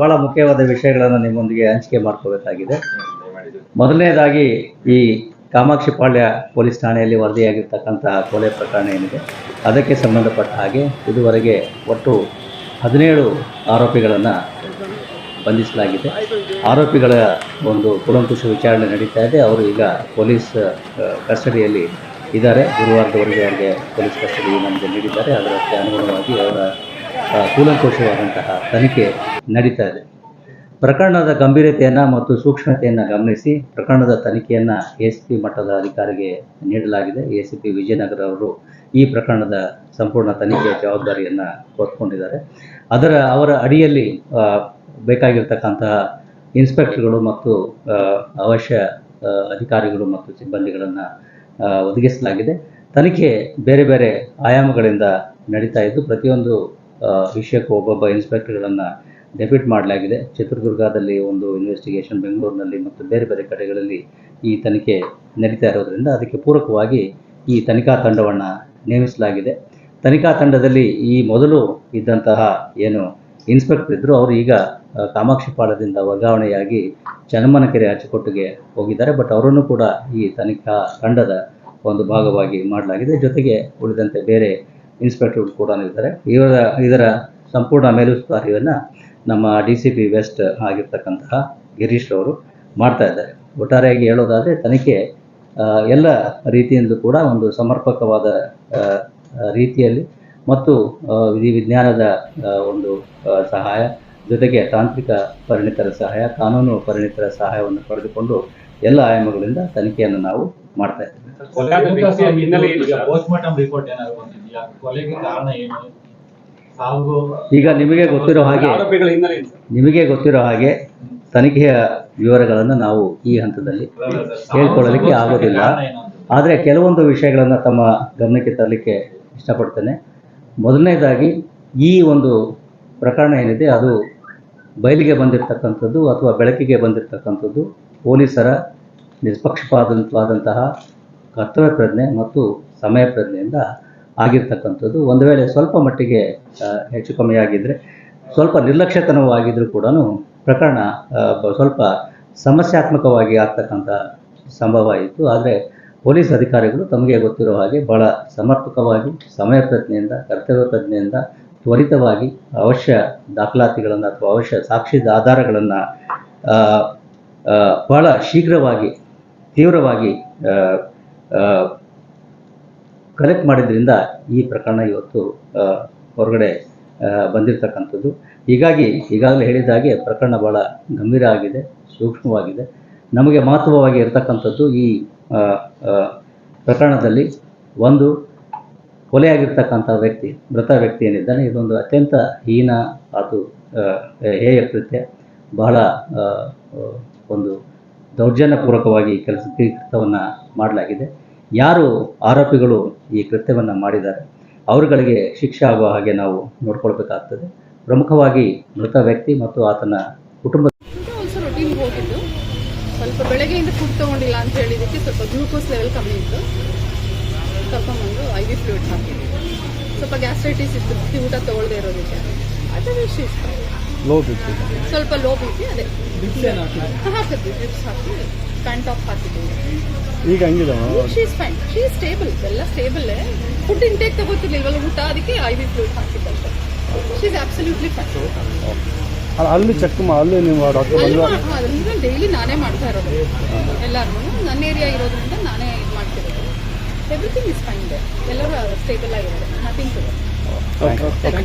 ಬಹಳ ಮುಖ್ಯವಾದ ವಿಷಯಗಳನ್ನು ನಿಮ್ಮೊಂದಿಗೆ ಹಂಚಿಕೆ ಮಾಡ್ಕೋಬೇಕಾಗಿದೆ. ಮೊದಲನೇದಾಗಿ ಈ ಕಾಮಾಕ್ಷಿ ಪಾಳ್ಯ ಪೊಲೀಸ್ ಠಾಣೆಯಲ್ಲಿ ವರದಿಯಾಗಿರ್ತಕ್ಕಂತಹ ಕೊಲೆ ಪ್ರಕರಣ ಏನಿದೆ, ಅದಕ್ಕೆ ಸಂಬಂಧಪಟ್ಟ ಹಾಗೆ ಇದುವರೆಗೆ ಒಟ್ಟು ಹದಿನೇಳು ಆರೋಪಿಗಳನ್ನು ಬಂಧಿಸಲಾಗಿದೆ. ಆರೋಪಿಗಳ ಒಂದು ಕುಲಂಕುಷ ವಿಚಾರಣೆ ನಡೀತಾ ಇದೆ. ಅವರು ಈಗ ಪೊಲೀಸ್ ಕಸ್ಟಡಿಯಲ್ಲಿ ಇದ್ದಾರೆ. ಗುರುವಾರದವರೆಗೆ ಅವರಿಗೆ ಪೊಲೀಸ್ ಕಸ್ಟಡಿ ನಮಗೆ ನೀಡಿದ್ದಾರೆ. ಅದಕ್ಕೆ ಅನುಗುಣವಾಗಿ ಅವರ ಕೂಲಂಕುಷವಾದಂತಹ ತನಿಖೆ ನಡೀತಾ ಇದೆ. ಪ್ರಕರಣದ ಗಂಭೀರತೆಯನ್ನು ಮತ್ತು ಸೂಕ್ಷ್ಮತೆಯನ್ನು ಗಮನಿಸಿ ಪ್ರಕರಣದ ತನಿಖೆಯನ್ನು ಎ ಪಿ ಮಟ್ಟದ ಅಧಿಕಾರಿಗೆ ನೀಡಲಾಗಿದೆ. ಎ ಸಿ ಪಿ ವಿಜಯನಗರ ಅವರು ಈ ಪ್ರಕರಣದ ಸಂಪೂರ್ಣ ತನಿಖೆಯ ಜವಾಬ್ದಾರಿಯನ್ನು ಹೊತ್ಕೊಂಡಿದ್ದಾರೆ. ಅದರ ಅವರ ಅಡಿಯಲ್ಲಿ ಬೇಕಾಗಿರ್ತಕ್ಕಂತಹ ಇನ್ಸ್ಪೆಕ್ಟರ್ಗಳು ಮತ್ತು ಅವಶ್ಯ ಅಧಿಕಾರಿಗಳು ಮತ್ತು ಸಿಬ್ಬಂದಿಗಳನ್ನು ಒದಗಿಸಲಾಗಿದೆ. ತನಿಖೆ ಬೇರೆ ಬೇರೆ ಆಯಾಮಗಳಿಂದ ನಡೀತಾ ಇದ್ದು, ಪ್ರತಿಯೊಂದು ವಿಷಯಕ್ಕೂ ಒಬ್ಬೊಬ್ಬ ಇನ್ಸ್ಪೆಕ್ಟರ್ಗಳನ್ನು ಡೆಪ್ಯೂಟ್ ಮಾಡಲಾಗಿದೆ. ಚಿತ್ರದುರ್ಗದಲ್ಲಿ ಒಂದು ಇನ್ವೆಸ್ಟಿಗೇಷನ್ ಬೆಂಗಳೂರಿನಲ್ಲಿ ಮತ್ತು ಬೇರೆ ಬೇರೆ ಕಡೆಗಳಲ್ಲಿ ಈ ತನಿಖೆ ನಡೀತಾ ಇರೋದರಿಂದ ಅದಕ್ಕೆ ಪೂರಕವಾಗಿ ಈ ತನಿಖಾ ತಂಡವನ್ನು ನೇಮಿಸಲಾಗಿದೆ. ತನಿಖಾ ತಂಡದಲ್ಲಿ ಈ ಮೊದಲು ಇದ್ದಂತಹ ಏನು ಇನ್ಸ್ಪೆಕ್ಟರ್ ಇದ್ದರು ಅವರು ಈಗ ಕಾಮಾಕ್ಷಿಪಾಳದಿಂದ ವರ್ಗಾವಣೆಯಾಗಿ ಚನ್ನಮ್ಮನಕೆರೆ ಅಚ್ಚುಕೊಟ್ಟಿಗೆ ಹೋಗಿದ್ದಾರೆ. ಬಟ್ ಅವರನ್ನು ಕೂಡ ಈ ತನಿಖಾ ತಂಡದ ಒಂದು ಭಾಗವಾಗಿ ಮಾಡಲಾಗಿದೆ. ಜೊತೆಗೆ ಉಳಿದಂತೆ ಬೇರೆ ಇನ್ಸ್ಪೆಕ್ಟರ್ಗಳು ಕೂಡ ಇದ್ದಾರೆ. ಇವರ, ಇದರ ಸಂಪೂರ್ಣ ಮೇಲುಸ್ತುವಾರಿಯನ್ನು ನಮ್ಮ ಡಿ ಸಿ ಪಿ ವೆಸ್ಟ್ ಆಗಿರ್ತಕ್ಕಂತಹ ಗಿರೀಶ್ ಅವರು ಮಾಡ್ತಾ ಇದ್ದಾರೆ. ಒಟ್ಟಾರೆಯಾಗಿ ಹೇಳೋದಾದರೆ ತನಿಖೆ ಎಲ್ಲ ರೀತಿಯಿಂದಲೂ ಕೂಡ ಒಂದು ಸಮರ್ಪಕವಾದ ರೀತಿಯಲ್ಲಿ ಮತ್ತು ವಿಧಿ ವಿಜ್ಞಾನದ ಒಂದು ಸಹಾಯ ಜೊತೆಗೆ ತಾಂತ್ರಿಕ ಪರಿಣಿತರ ಸಹಾಯ, ಕಾನೂನು ಪರಿಣಿತರ ಸಹಾಯವನ್ನು ಪಡೆದುಕೊಂಡು ಎಲ್ಲ ಆಯಾಮಗಳಿಂದ ತನಿಖೆಯನ್ನು ನಾವು ಮಾಡ್ತಾ ಈಗ ನಿಮಗೆ ಗೊತ್ತಿರೋ ಹಾಗೆ ನಿಮಗೆ ಗೊತ್ತಿರೋ ಹಾಗೆ ತನಿಖೆಯ ವಿವರಗಳನ್ನು ನಾವು ಈ ಹಂತದಲ್ಲಿ ಹೇಳ್ಕೊಳ್ಳಲಿಕ್ಕೆ ಆಗೋದಿಲ್ಲ? ಆದರೆ ಕೆಲವೊಂದು ವಿಷಯಗಳನ್ನು ತಮ್ಮ ಗಮನಕ್ಕೆ ತರಲಿಕ್ಕೆ ಇಷ್ಟಪಡ್ತೇನೆ. ಮೊದಲನೇದಾಗಿ ಈ ಒಂದು ಪ್ರಕರಣ ಏನಿದೆ ಅದು ಬಯಲಿಗೆ ಬಂದಿರತಕ್ಕಂಥದ್ದು ಅಥವಾ ಬೆಳಕಿಗೆ ಬಂದಿರತಕ್ಕಂಥದ್ದು ಪೊಲೀಸರ ನಿಷ್ಪಕ್ಷಪಾತವಾದಂತಹ ಕರ್ತವ್ಯ ಪ್ರಜ್ಞೆ ಮತ್ತು ಸಮಯ ಪ್ರಜ್ಞೆಯಿಂದ ಆಗಿರ್ತಕ್ಕಂಥದ್ದು. ಒಂದು ವೇಳೆ ಸ್ವಲ್ಪ ಮಟ್ಟಿಗೆ ಹೆಚ್ಚು ಕಮ್ಮಿ ಆಗಿದ್ದರೆ ಸ್ವಲ್ಪ ನಿರ್ಲಕ್ಷ್ಯತನವೂ ಆಗಿದ್ರೂ ಕೂಡ ಪ್ರಕರಣ ಸ್ವಲ್ಪ ಸಮಸ್ಯಾತ್ಮಕವಾಗಿ ಆಗ್ತಕ್ಕಂಥ ಸಂಭವ ಇತ್ತು. ಆದರೆ ಪೊಲೀಸ್ ಅಧಿಕಾರಿಗಳು ತಮಗೆ ಗೊತ್ತಿರೋ ಹಾಗೆ ಬಹಳ ಸಮರ್ಪಕವಾಗಿ ಸಮಯ ಪ್ರಜ್ಞೆಯಿಂದ, ಕರ್ತವ್ಯ ಪ್ರಜ್ಞೆಯಿಂದ ತ್ವರಿತವಾಗಿ ಅವಶ್ಯ ದಾಖಲಾತಿಗಳನ್ನು ಅಥವಾ ಅವಶ್ಯ ಸಾಕ್ಷಿ ಆಧಾರಗಳನ್ನು ಬಹಳ ಶೀಘ್ರವಾಗಿ ತೀವ್ರವಾಗಿ ಕಲೆಕ್ಟ್ ಮಾಡಿದ್ರಿಂದ ಈ ಪ್ರಕರಣ ಇವತ್ತು ಹೊರಗಡೆ ಬಂದಿರತಕ್ಕಂಥದ್ದು. ಹೀಗಾಗಿ ಈಗಾಗಲೇ ಹೇಳಿದ ಹಾಗೆ ಪ್ರಕರಣ ಭಾಳ ಗಂಭೀರ ಆಗಿದೆ, ಸೂಕ್ಷ್ಮವಾಗಿದೆ. ನಮಗೆ ಮಹತ್ವವಾಗಿ ಇರತಕ್ಕಂಥದ್ದು ಈ ಪ್ರಕರಣದಲ್ಲಿ ಒಂದು ಕೊಲೆಯಾಗಿರ್ತಕ್ಕಂಥ ವ್ಯಕ್ತಿ, ಮೃತ ವ್ಯಕ್ತಿ ಏನಿದ್ದಾನೆ, ಇದೊಂದು ಅತ್ಯಂತ ಹೀನ, ಅದು ಹೇಯ ಕೃತ್ಯ, ಬಹಳ ಒಂದು ದೌರ್ಜನ್ಯಪೂರ್ವಕವಾಗಿ ಕೆಲಸ ಕೃತ್ಯವನ್ನು ಮಾಡಲಾಗಿದೆ. ಯಾರು ಆರೋಪಿಗಳು ಈ ಕೃತ್ಯವನ್ನು ಮಾಡಿದ್ದಾರೆ? ಅವರುಗಳಿಗೆ ಶಿಕ್ಷೆ ಆಗುವ ಹಾಗೆ ನಾವು ನೋಡ್ಕೊಳ್ಬೇಕಾಗ್ತದೆ. ಪ್ರಮುಖವಾಗಿ ಮೃತ ವ್ಯಕ್ತಿ ಮತ್ತು ಆತನ ಕುಟುಂಬ ಸ್ವಲ್ಪ ಬೆಳಗ್ಗೆಯಿಂದ ಫುಡ್ ತಗೊಂಡಿಲ್ಲ ಅಂತ ಹೇಳಿದಕ್ಕೆ ಸ್ವಲ್ಪ ಗ್ಲೂಕೋಸ್ ಲೆವೆಲ್ ಕಮ್ಮಿ ಇತ್ತು. ಕರ್ಕೊಂಬಂದು ಐ ವಿ ಫ್ಲೂಯಿಡ್ ಹಾಕಿದ್ವಿ ಸ್ವಲ್ಪ ಗ್ಯಾಸ್ಟ್ರೈಟಿಸ್ ಇತ್ತು, ಊಟ ತಗೊಳ್ದೇ ಇರೋದಕ್ಕೆ. ಅದು ವಿಷಯ ಸ್ವಲ್ಪ ಲೋ ಬಿ ಪಿ ಅದೇ ಹಾಕಿದ್ವಿ. ಡ್ರಿಪ್ಸ್ ಹಾಕಿ ಪ್ಯಾಂಟ್ ಟಾಪ್ ಹಾಕಿದ್ವಿ. ಈಗ ಹಂಗಿದೆ ಶೀಸ್ ಫೈನ್ ಶೀಸ್ ಸ್ಟೇಬಲ್ ಎಲ್ಲ ಸ್ಟೇಬಲ್ ಫುಡ್ ಇಂಟೇಕ್ ತಗೋತಿರ್ಲಿಲ್ವಲ್ಲ ಊಟ ಅದಕ್ಕೆ ಐ ವಿ ಫ್ಲೂಯಿಡ್ ಹಾಕಿದ್ದಷ್ಟೇ ಶೀಸ್ ಅಬ್ಸಲ್ಯೂಟ್ಲಿ ಫೈನ್ ಅಲ್ಲಿ ಚೆಕ್ ಅಲ್ಲಿ ನೀವು ಡಾಕ್ಟರ್ ಬಂದು ಅದನ್ನ ಡೈಲಿ ನಾನೇ ಮಾಡ್ತಾ ಇರೋದು. ಎಲ್ಲರೂ ನನ್ನ ಏರಿಯಾ ಇರೋದ್ರಿಂದ ನಾನೇ ಇದು ಮಾಡ್ತಿರೋದು. ಎವ್ರಿಥಿಂಗ್ ಇಸ್ ಫೈನ್ ಇದೆ. ಎಲ್ಲರೂ ಸ್ಟೇಬಲ್ ಆಗಿರೋದು ನಥಿಂಗ್ ಟು